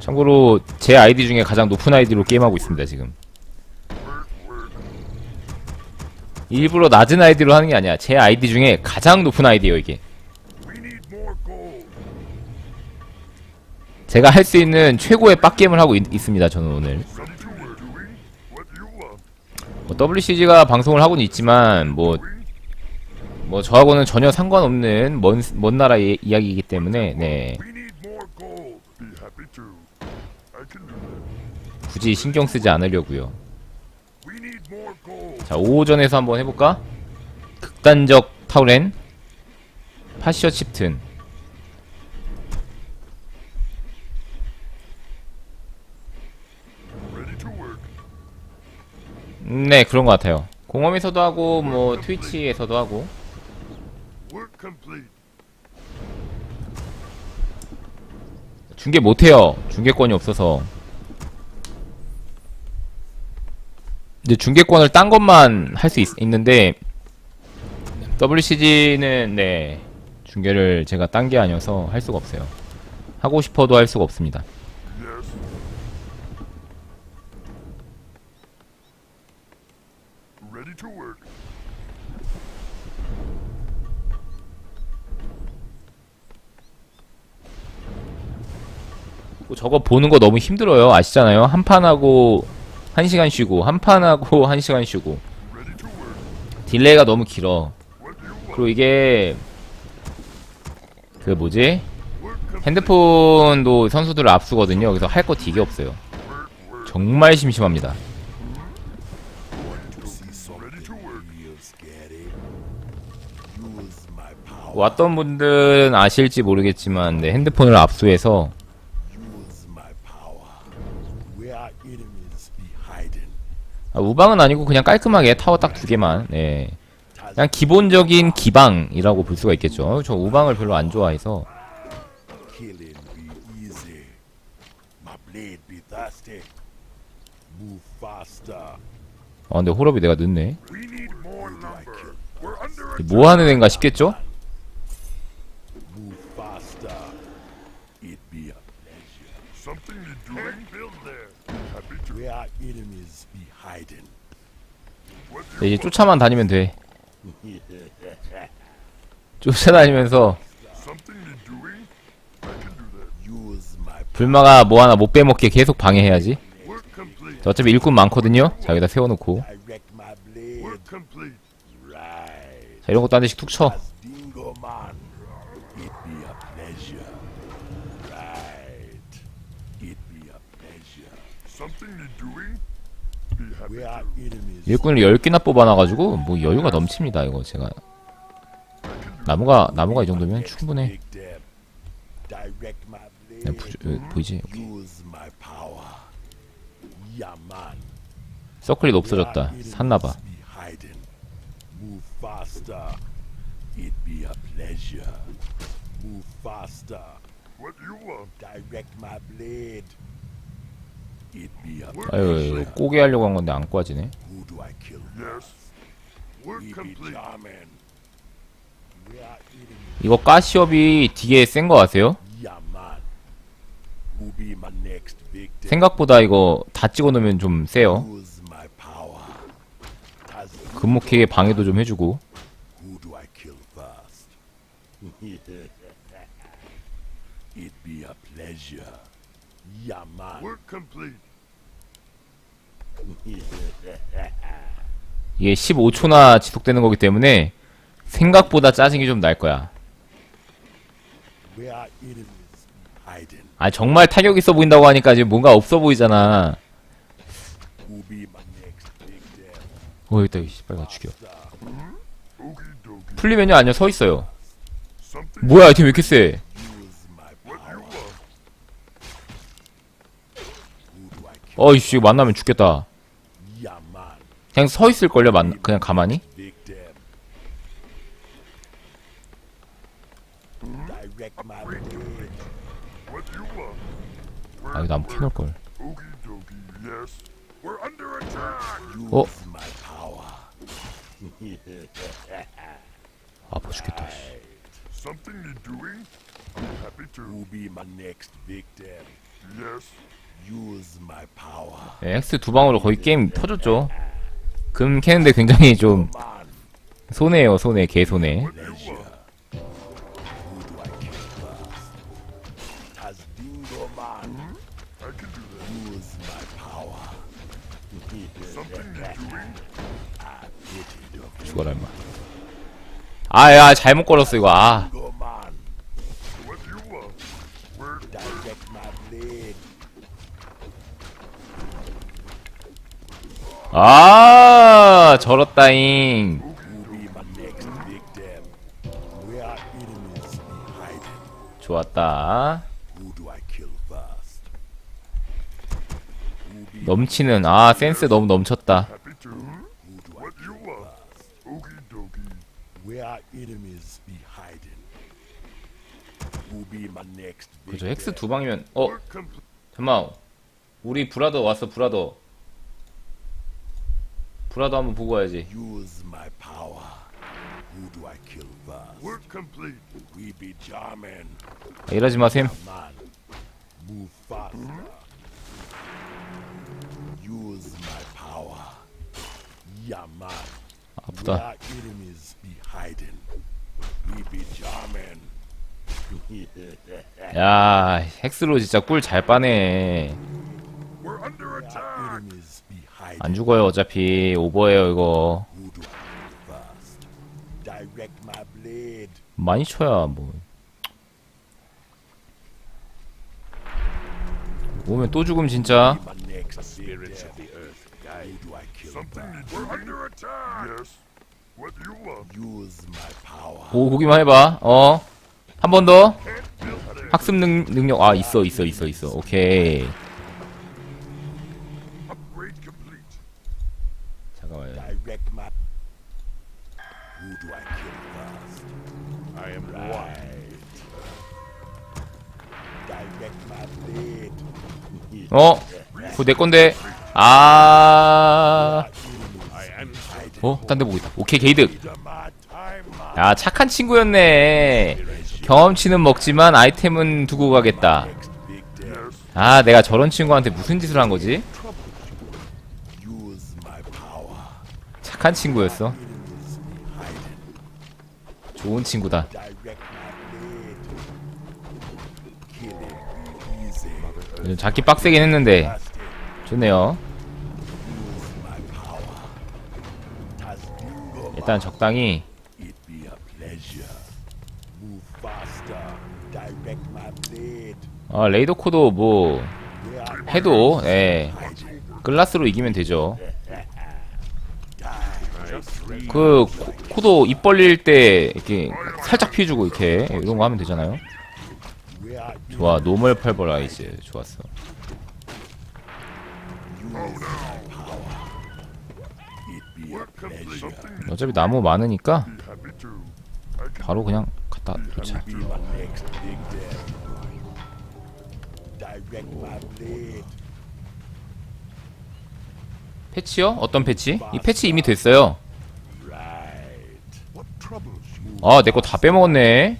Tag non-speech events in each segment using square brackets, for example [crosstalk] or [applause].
참고로 제 아이디 중에 가장 높은 아이디로 게임하고 있습니다 지금 일부러 낮은 아이디로 하는 게 아니야 제 아이디 중에 가장 높은 아이디예요 이게. 제가 할 수 있는 최고의 빡게임을 하고 있, 습니다 저는 오늘. 뭐 WCG가 방송을 하고는 있지만 뭐, 뭐 저하고는 전혀 상관없는 먼, 먼 나라 의 이야기이기 때문에 네 굳이 신경 쓰지 않으려고요. 자 5호전에서 한번 해볼까? 극단적 타우렌 파시어 칩튼 네 그런 것 같아요 공홈에서도 하고 뭐 트위치에서도 하고. 중계 못해요 중계권이 없어서 근데 중계권을 딴 것만 할 수 있는데 WCG는 네 중계를 제가 딴 게 아니어서 할 수가 없어요. 하고 싶어도 할 수가 없습니다. 저거 보는 거 너무 힘들어요. 아시잖아요. 한 판 하고 한 시간 쉬고 한 판 하고 [laughs] 한 시간 쉬고. 딜레이가 너무 길어. 그리고 이게 그 뭐지. 핸드폰도 선수들을 앞서거든요 그래서 할 거 되게 없어요. 정말 심심합니다. 왔던 분들은 아실지 모르겠지만 네, 핸드폰을 압수해서 아, 우방은 아니고 그냥 깔끔하게 타워 딱 두 개만 네. 그냥 기본적인 기방이라고 볼 수가 있겠죠. 저 우방을 별로 안 좋아해서. 아 근데 홀업이 내가 늦네. 뭐 하는 애인가 싶겠죠? Something you doing. Build there. Happy to. Where our enemies be hiding. What 네, you 이제 쫓아만 다니면 돼 쫓아다니면서 something you doing. I can do that. Use my 불마가 뭐 하나 못 빼먹게 계속 방해해야지 Work complete. 자, 어차피 일꾼 많거든요 자 여기다 세워놓고 direct my blade. Work complete. Right. 자 이런 것도 한 대씩 툭 쳐 As Dingo man. It be a pleasure. Right. It be a pleasure. Something you doing. Be happy Where our to. enemies 일꾼을 10개나 뽑아놔가지고 뭐 여유가 넘칩니다 이거 제가. 나무가 나무가 이 정도면 충분해. 네. 부, 어, 보이지? 오케이. 서클이 없어졌다. 샀나봐 아유 꼬개 하려고 한 건데 안 꼬아지네 이거 가시업이 되게 센거 아세요? 생각보다 이거 다 찍어 놓으면 좀 세요 금목회의 방해도 좀 해주고. Yeah, man. Work complete. [laughs] 이게 15초나 지속되는 거기 때문에 생각보다 짜증이 좀 날 거야? 아 정말 타격 있어 보인다고 하니까 지금 뭔가 없어 보이잖아? 어 있다 이씨 빨리 가 죽여. 풀리면요 아니요 서 있어요. 뭐야 아이템 왜 이렇게 세 Use my What you power. want. Who do I kill? 어이씨 만나면 죽겠다. 그냥 서 있을걸요 만 그냥 가만히. 아 이거 나무 캐놓을걸 Oh. power. 아파 죽겠다 씨. Something you doing. Be happy to. Who be my next victim? Yes. 네, 헥스 두 방으로 거의 게임 터졌죠. 금 캐는데 굉장히 좀 손해예요, 손해, 개 손해. 죽어라 임마. 아야 잘못 걸었어 이거. 아. 아 저렇다잉. 좋았다. 넘치는 아 센스 너무 넘쳤다. Victim? 헥스 두 방이면 어. 잠만 우리 브라더 왔어 브라더. 브라더 한번 보고 와야지. Use my power. Who do I kill first? Work complete. We be German. 아, 이러지 마셈. Man, move faster. Use my power. Yeah, man. 아프다. Where enemies be hiding? We be German. 야 헥스로 진짜 꿀 잘 빠네. 안 죽어요 어차피 오버예요 이거. 많이 쳐야 뭐. 오면 또 죽음 진짜. 오 보기만 해봐. 어. 한 번 더. 학습 능, 능력 아 있어 있어 있어 있어. 오케이. 어? 그거 내 건데. 아. 어? 딴 데 보고 있다. 오케이 게이득. 야 착한 친구였네. 경험치는 먹지만 아이템은 두고 가겠다. 아 내가 저런 친구한테 무슨 짓을 한 거지? 착한 친구였어. 좋은 친구다. 잡기 빡세긴 했는데. 좋네요. 일단 적당히. 어, 레이더 코도 뭐 해도 예? 글라스로 이기면 되죠. 그 코- 코도 입 벌릴 때 이렇게 살짝 피해주고 이렇게 이런 거 하면 되잖아요. 좋아 노멀 좋았어. Complete. pleasure. Something 어차피 나무 많으니까 바로 그냥 갖다 놓자. 패치요? 어떤 패치? 이 패치 이미 됐어요. 아 내 거 다 빼먹었네.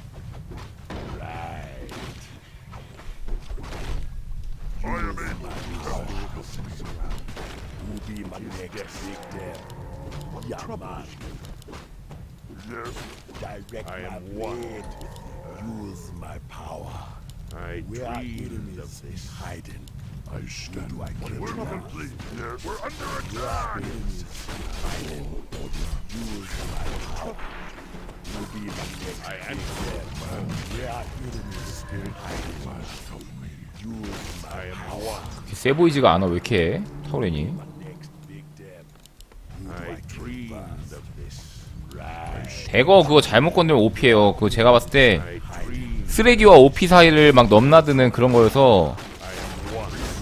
I am one. Use my power. I dreamed of this. hiding? I stand. I kill Work first? complete. Yes. We're under attack. Hiding. Use my power. Who be my next I am victim? Where are enemies hiding? Use my I am power. one. 세보이지가 않아 왜 이렇게 타우렌이? I dreamed of this. Right. 대거 그거 잘못 건드면 OP에요. 그거 제가 봤을 때. 쓰레기와 OP 사이를 막 넘나드는 그런 거여서.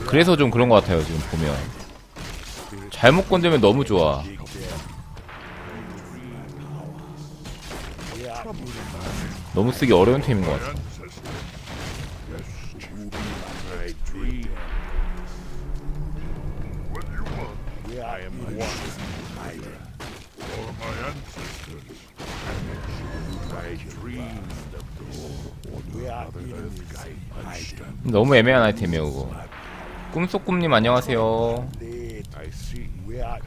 그래서 좀 그런 것 같아요 지금 보면 잘못 건드면 너무 좋아? 너무 쓰기 어려운 템인 것 같아 All my ancestors. I dreamed of this. Where are enemies hiding? 너무 애매한 아이템이에요 그거 꿈속꿈님 안녕하세요 blade. I see. We are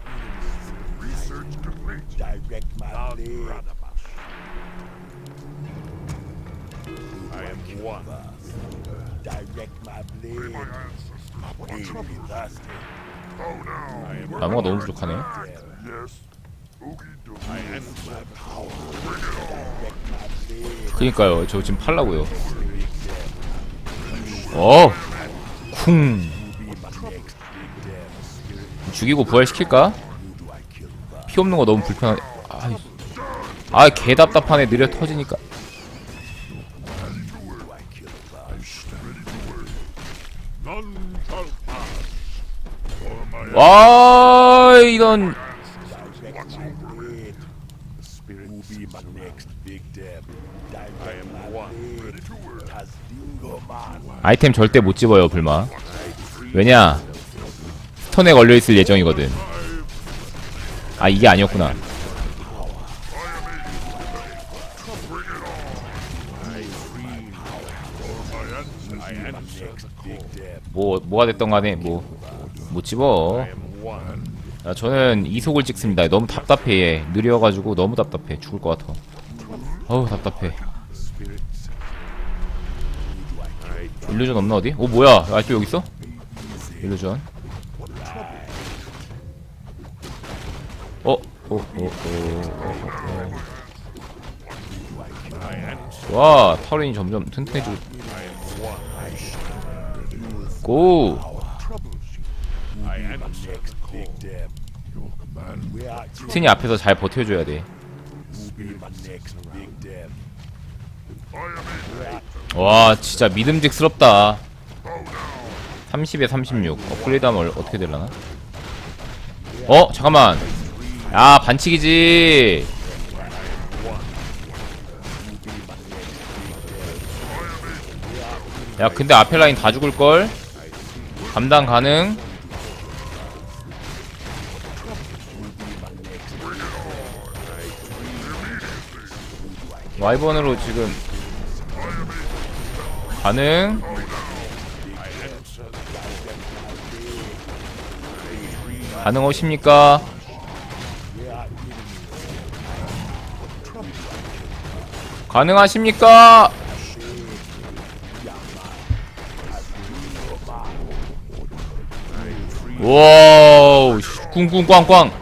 Research complete. direct my blade. I am one. Direct my blade. My ancestors. What Be trouble? thirsty. Oh no. I am 나무가 너무 부족하네 Yes. 그니까요 저 지금 팔라고요 어! 쿵 Be my next big death. 죽이고 부활시킬까? 피 없는 거 너무 불편하네 아이 아 개 답답하네 느려 터지니까 와 이런 Direct my blade. The spirit Who be my next big death? Direct I am my one. blade. Tasdingo man. 아이템 절대 못 집어요 불마. 왜냐? 스턴에 걸려있을 예정이거든. 아 이게 아니었구나. 뭐 뭐가 됐던 간에 뭐 못 집어. 야, 저는 이속을 찍습니다. 너무 답답해 얘 느려가지고 너무 답답해. 죽을 것 같아. 어우 답답해 일루전 없나 어디? 오 뭐야 아직도 여기 있어? 일루전 어? 어? 어? 어? 어? I answer. 어? 와 타로인이 점점 튼튼해지고. 고! 튼이 앞에서 잘 버텨줘야 돼 와 진짜 믿음직스럽다 30에 36 업그레이드 하면 얼- 어떻게 되려나? 어? 잠깐만 야 반칙이지 야 근데 앞에 라인 다 죽을걸? 감당 가능? 와이번으로 지금 가능? 가능하십니까? 가능하십니까? 와우 씨, 꿍꿍꽝꽝